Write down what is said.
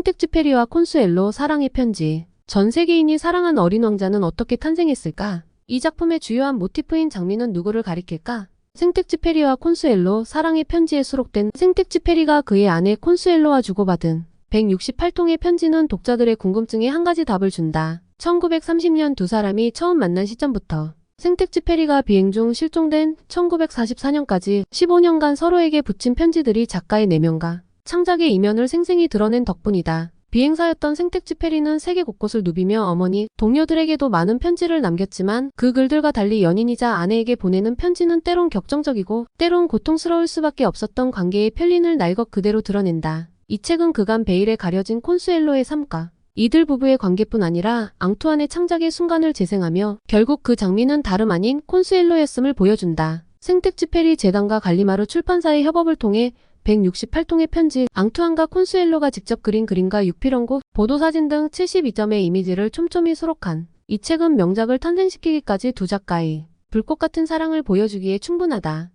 생텍쥐페리와 콘수엘로 사랑의 편지. 전 세계인이 사랑한 어린 왕자는 어떻게 탄생했을까? 이 작품의 주요한 모티프인 장미는 누구를 가리킬까? 생텍쥐페리와 콘수엘로 사랑의 편지에 수록된 생텍쥐페리가 그의 아내 콘수엘로와 주고받은 168통의 편지는 독자들의 궁금증에 한 가지 답을 준다. 1930년 두 사람이 처음 만난 시점부터 생텍쥐페리가 비행 중 실종된 1944년까지 15년간 서로에게 붙인 편지들이 작가의 내면과 창작의 이면을 생생히 드러낸 덕분이다. 비행사였던 생텍쥐페리는 세계 곳곳을 누비며 어머니, 동료들에게도 많은 편지를 남겼지만 그 글들과 달리 연인이자 아내에게 보내는 편지는 때론 격정적이고 때론 고통스러울 수밖에 없었던 관계의 편린을 날것 그대로 드러낸다. 이 책은 그간 베일에 가려진 콘수엘로의 삶과 이들 부부의 관계뿐 아니라 앙투안의 창작의 순간을 재생하며 결국 그 장미는 다름 아닌 콘수엘로였음을 보여준다. 생텍쥐페리 재단과 갈리마루 출판사의 협업을 통해 168통의 편지, 앙투안과 콘수엘로가 직접 그린 그림과 육필원고, 보도사진 등 72점의 이미지를 촘촘히 수록한 이 책은 명작을 탄생시키기까지 두 작가의 불꽃 같은 사랑을 보여주기에 충분하다.